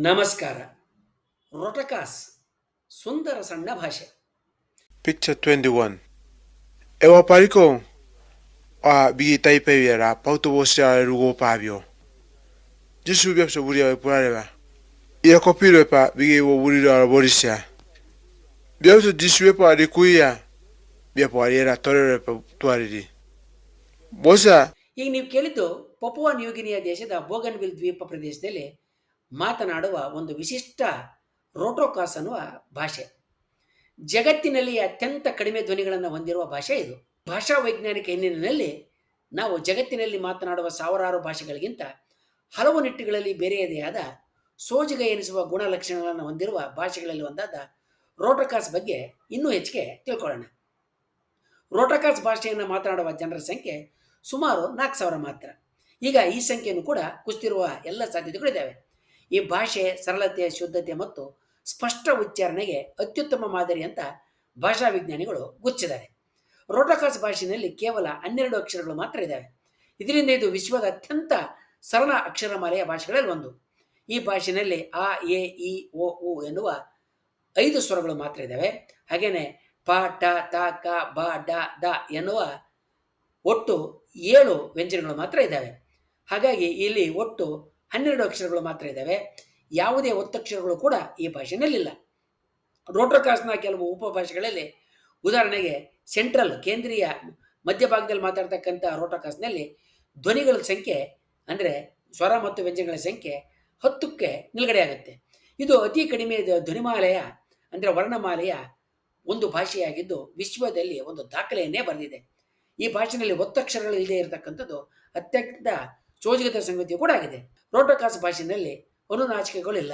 ನಮಸ್ಕಾರ ರೊಟಕಾಸ್ ಸುಂದರ ಸಣ್ಣ ಭಾಷೆ Picture 21. Ewa pariko a bigi taipe viera pauto bosia rugo pabio. Jisu bia so buria we purareba. Ia kopiro pa bigi wo burira borisia. Bia so jisu we pa de kuia. Bia pa era torere pa tuaridi. Bosa ಈಗ ನೀವು ಕೇಳಿದ್ದು Papua New Guinea ದೇಶದ ಬೋಗನ್ವಿಲ್ ದ್ವೀಪ ಪ್ರದೇಶದಲ್ಲಿ ಮಾತನಾಡುವ ಒಂದು ವಿಶಿಷ್ಟ ರೋಟೋಕಾಸ್ ಅನ್ನುವ ಭಾಷೆ. ಜಗತ್ತಿನಲ್ಲಿ ಅತ್ಯಂತ ಕಡಿಮೆ ಧ್ವನಿಗಳನ್ನು ಹೊಂದಿರುವ ಭಾಷೆ ಇದು. ಭಾಷಾ ವೈಜ್ಞಾನಿಕ ಹಿನ್ನೆಲೆಯಲ್ಲಿ ನಾವು ಜಗತ್ತಿನಲ್ಲಿ ಮಾತನಾಡುವ ಸಾವಿರಾರು ಭಾಷೆಗಳಿಗಿಂತ ಹಲವು ನಿಟ್ಟುಗಳಲ್ಲಿ ಬೇರೆಯದೇ ಆದ ಸೋಜಿಗ ಎನಿಸುವ ಗುಣಲಕ್ಷಣಗಳನ್ನು ಹೊಂದಿರುವ ಭಾಷೆಗಳಲ್ಲಿ ಒಂದಾದ ರೋಟೋಕಾಸ್ ಬಗ್ಗೆ ಇನ್ನೂ ಹೆಚ್ಚಿಗೆ ತಿಳ್ಕೊಳ್ಳೋಣ. ರೋಟೋಕಾಸ್ ಭಾಷೆಯನ್ನು ಮಾತನಾಡುವ ಜನರ ಸಂಖ್ಯೆ ಸುಮಾರು ನಾಲ್ಕು ಸಾವಿರ ಮಾತ್ರ. ಈಗ ಈ ಸಂಖ್ಯೆಯನ್ನು ಕೂಡ ಕುಸಿತಿರುವ ಎಲ್ಲ ಸಾಧ್ಯತೆಗಳಿದ್ದಾವೆ ಈ ಭಾಷೆ ಸರಳತೆ ಶುದ್ಧತೆ ಮತ್ತು ಸ್ಪಷ್ಟ ಉಚ್ಚಾರಣೆಗೆ ಅತ್ಯುತ್ತಮ ಮಾದರಿ ಅಂತ ಭಾಷಾ ವಿಜ್ಞಾನಿಗಳು ಗುಚ್ಚಿದ್ದಾರೆ ರೋಟಕಾಸ್ ಭಾಷೆಯಲ್ಲಿ ಕೇವಲ ಹನ್ನೆರಡು ಅಕ್ಷರಗಳು ಮಾತ್ರ ಇದ್ದಾವೆ. ಇದರಿಂದ ಇದು ವಿಶ್ವದ ಅತ್ಯಂತ ಸರಳ ಅಕ್ಷರಮಾಲೆಯ ಭಾಷೆಗಳಲ್ಲಿ ಒಂದು. ಈ ಭಾಷೆಯಲ್ಲಿ ಆ, ಎ, ಇ, ಓ, ಉ ಎನ್ನುವ ಐದು ಸ್ವರಗಳು ಮಾತ್ರ ಇದ್ದಾವೆ. ಹಾಗೇನೆ ಪ, ಟ, ತ, ಕ, ಬ, ಡ, ದ ಎನ್ನುವ ಒಟ್ಟು ಏಳು ವ್ಯಂಜನಗಳು ಮಾತ್ರ ಇದ್ದಾವೆ. ಹಾಗಾಗಿ ಇಲ್ಲಿ ಒಟ್ಟು ಹನ್ನೆರಡು ಅಕ್ಷರಗಳು ಮಾತ್ರ ಇದ್ದಾವೆ. ಯಾವುದೇ ಒತ್ತಕ್ಷರಗಳು ಕೂಡ ಈ ಭಾಷೆಯಲ್ಲಿಲ್ಲ ರೋಟ್ರಕಾಸ್ನ ಕೆಲವು ಉಪಭಾಷೆಗಳಲ್ಲಿ ಉದಾಹರಣೆಗೆ ಸೆಂಟ್ರಲ್ ಕೇಂದ್ರೀಯ ಮಧ್ಯಭಾಗದಲ್ಲಿ ಮಾತಾಡ್ತಕ್ಕಂಥ ರೋಟ್ರಕಾಸ್ನಲ್ಲಿ ಧ್ವನಿಗಳ ಸಂಖ್ಯೆ ಅಂದರೆ ಸ್ವರ ಮತ್ತು ವ್ಯಂಜನಗಳ ಸಂಖ್ಯೆ ಹತ್ತಕ್ಕೆ ನಿಲುಗಡೆ ಆಗುತ್ತೆ. ಇದು ಅತಿ ಕಡಿಮೆ ಧ್ವನಿಮಾಲೆಯ ಅಂದರೆ ವರ್ಣಮಾಲೆಯ ಒಂದು ಭಾಷೆಯಾಗಿದ್ದು ವಿಶ್ವದಲ್ಲಿ ಒಂದು ದಾಖಲೆಯನ್ನೇ ಬರೆದಿದೆ. ಈ ಭಾಷೆಯಲ್ಲಿ ಒತ್ತಕ್ಷರಗಳು ಇಲ್ಲದೆ ಇರತಕ್ಕಂಥದ್ದು ಅತ್ಯಂತ ಸೋಜಿಗದ ಸಂಗತಿಯೂ ಕೂಡ ಆಗಿದೆ. ರೋಟೋಕಾಸ್ ಭಾಷೆಯಲ್ಲಿ ಅನುನಾಚಿಕೆಗಳಿಲ್ಲ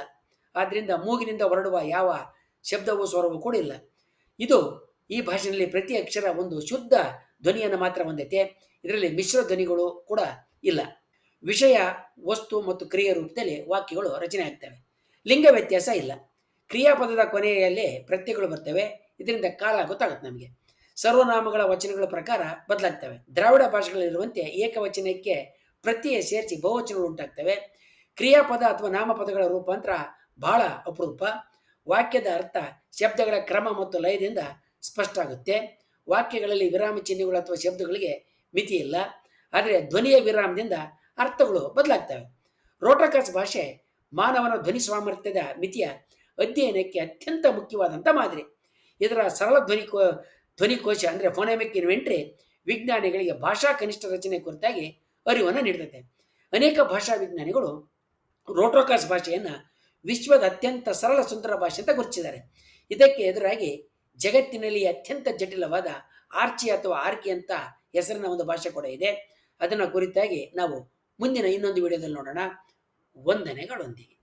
ಆದ್ದರಿಂದ ಮೂಗಿನಿಂದ ಹೊರಡುವ ಯಾವ ಶಬ್ದವೂ ಸ್ವರವೂ ಕೂಡ ಇಲ್ಲ. ಇದು ಈ ಭಾಷೆಯಲ್ಲಿ ಪ್ರತಿ ಅಕ್ಷರ ಒಂದು ಶುದ್ಧ ಧ್ವನಿಯನ್ನು ಮಾತ್ರ ಹೊಂದೈತೆ. ಇದರಲ್ಲಿ ಮಿಶ್ರ ಧ್ವನಿಗಳು ಕೂಡ ಇಲ್ಲ. ವಿಷಯ, ವಸ್ತು ಮತ್ತು ಕ್ರಿಯೆ ರೂಪದಲ್ಲಿ ವಾಕ್ಯಗಳು ರಚನೆ ಆಗ್ತವೆ. ಲಿಂಗ ವ್ಯತ್ಯಾಸ ಇಲ್ಲ. ಕ್ರಿಯಾಪದದ ಕೊನೆಯಲ್ಲಿ ಪ್ರತ್ಯಗಳು ಬರ್ತವೆ. ಇದರಿಂದ ಕಾಲ ಗೊತ್ತಾಗುತ್ತೆ ನಮಗೆ. ಸರ್ವನಾಮಗಳ ವಚನಗಳ ಪ್ರಕಾರ ಬದಲಾಗ್ತವೆ. ದ್ರಾವಿಡ ಭಾಷೆಗಳಲ್ಲಿರುವಂತೆ ಏಕವಚನಕ್ಕೆ ಪ್ರತ್ಯಯ ಸೇರಿಸಿ ಬಹುವಚನಗಳು ಉಂಟಾಗ್ತವೆ. ಕ್ರಿಯಾಪದ ಅಥವಾ ನಾಮಪದಗಳ ರೂಪಾಂತರ ಬಹಳ ಅಪರೂಪ. ವಾಕ್ಯದ ಅರ್ಥ ಶಬ್ದಗಳ ಕ್ರಮ ಮತ್ತು ಲಯದಿಂದ ಸ್ಪಷ್ಟ ಆಗುತ್ತೆ ವಾಕ್ಯಗಳಲ್ಲಿ ವಿರಾಮ ಚಿಹ್ನೆಗಳು ಅಥವಾ ಶಬ್ದಗಳಿಗೆ ಮಿತಿ ಇಲ್ಲ. ಆದರೆ ಧ್ವನಿಯ ವಿರಾಮದಿಂದ ಅರ್ಥಗಳು ಬದಲಾಗ್ತವೆ. ರೋಟಕಾಸ್ ಭಾಷೆ ಮಾನವನ ಧ್ವನಿ ಸಾಮರ್ಥ್ಯದ ಮಿತಿಯ ಅಧ್ಯಯನಕ್ಕೆ ಅತ್ಯಂತ ಮುಖ್ಯವಾದಂಥ ಮಾದರಿ. ಇದರ ಸರಳ ಧ್ವನಿ ಕೋ, ಧ್ವನಿಕೋಶ ಅಂದರೆ ಫೋನೆಮಿಕ್ ಇನ್ವೆಂಟ್ರಿ ವಿಜ್ಞಾನಿಗಳಿಗೆ ಭಾಷಾ ಕನಿಷ್ಠ ರಚನೆ ಕುರಿತಾಗಿ ಅರಿವನ್ನು ನೀಡುತ್ತದೆ ಅನೇಕ ಭಾಷಾ ವಿಜ್ಞಾನಿಗಳು ರೋಟೋಕಾಸ್ ಭಾಷೆಯನ್ನು ವಿಶ್ವದ ಅತ್ಯಂತ ಸರಳ ಸುಂದರ ಭಾಷೆ ಅಂತ ಗುರುತಿಸಿದ್ದಾರೆ. ಇದಕ್ಕೆ ಎದುರಾಗಿ ಜಗತ್ತಿನಲ್ಲಿ ಅತ್ಯಂತ ಜಟಿಲವಾದ ಆರ್ಚಿ ಅಥವಾ ಆರ್ಕಿ ಅಂತ ಹೆಸರಿನ ಒಂದು ಭಾಷೆ ಕೂಡ ಇದೆ. ಅದನ್ನು ಕುರಿತಾಗಿ ನಾವು ಮುಂದಿನ ಇನ್ನೊಂದು ವಿಡಿಯೋದಲ್ಲಿ ನೋಡೋಣ. ವಂದನೆಗಳೊಂದಿಗೆ.